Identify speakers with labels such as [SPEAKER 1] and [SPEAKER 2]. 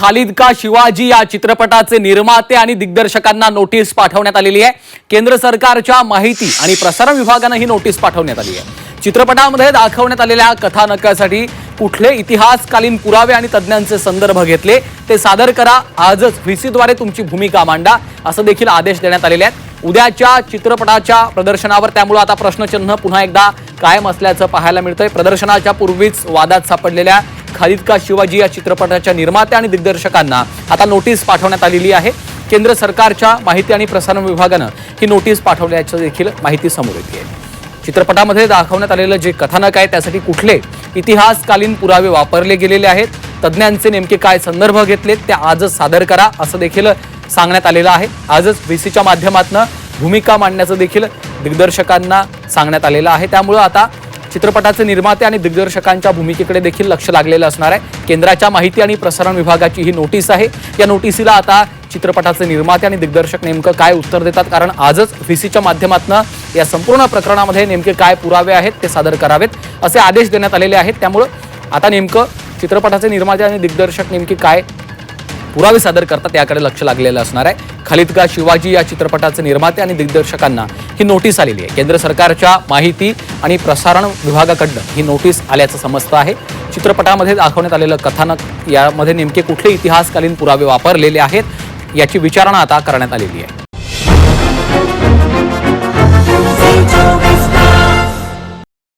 [SPEAKER 1] खालिद का शिवाजी या चित्रपटाचे निर्माते आणि दिग्दर्शकांना नोटीस पाठवण्यात आलेली आहे. केंद्र सरकारच्या माहिती आणि प्रसारण विभागानं ही नोटीस पाठवण्यात आली आहे. चित्रपटामध्ये दाखवण्यात आलेल्या कथानकासाठी कुठले इतिहासकालीन पुरावे आणि तज्ज्ञांचे संदर्भ घेतले ते सादर करा. आजच व्हीसीद्वारे तुमची भूमिका मांडा असं देखील आदेश देण्यात आलेले आहेत. उद्याच्या चित्रपटाच्या प्रदर्शनावर त्यामुळे आता प्रश्नचिन्ह पुन्हा एकदा कायम असल्याचं पाहायला मिळतंय. प्रदर्शनाच्या पूर्वीच वादात सापडलेल्या खालिद का शिवाजी या चित्रपटाच्या निर्मात्या आणि दिग्दर्शकांना आता नोटीस पाठवण्यात आलेली आहे. केंद्र सरकारच्या माहिती आणि प्रसारण विभागानं ही नोटीस पाठवल्याचं देखील माहिती समोर येते चित्रपटामध्ये दाखवण्यात आलेलं जे कथानक आहे त्यासाठी कुठले इतिहासकालीन पुरावे वापरले गेलेले आहेत? तज्ज्ञांचे नेमके काय संदर्भ घेतलेत? ते आजच सादर करा असं देखील सांगण्यात आलेलं आहे. आजच व्हीसीच्या माध्यमातून भूमिका मांडण्याचं देखील दिग्दर्शकांना सांगण्यात आलेलं आहे. त्यामुळं आता चित्रपटाचे निर्माते आणि दिग्दर्शकांच्या भूमिकेकडे देखील लक्ष लागलेलं असणार आहे. केंद्राच्या माहिती आणि प्रसारण विभागाची ही नोटीस आहे. या नोटिसीला आता चित्रपटाचे निर्माते आणि दिग्दर्शक नेमकं काय उत्तर देतात? कारण आजच व्हीसीच्या माध्यमातून या संपूर्ण प्रकरणामध्ये नेमके काय पुरावे आहेत ते सादर करावेत असे आदेश देण्यात आलेले आहेत. त्यामुळं आता नेमकं चित्रपटाचे निर्माते आणि दिग्दर्शक नेमके काय पुरावे सादर करतात याकडे लक्ष लागलेलं असणार आहे. खालिद का शिवाजी या चित्रपटाचे निर्माते आणि दिग्दर्शकांना ही नोटीस आलेली आहे. केंद्र सरकारच्या माहिती आणि प्रसारण विभागाकडनं ही नोटीस आल्याचं समजतं आहे. चित्रपटामध्ये दाखवण्यात आलेलं कथानक यामध्ये नेमके कुठले इतिहासकालीन पुरावे वापरलेले आहेत याची विचारणा आता करण्यात आलेली आहे.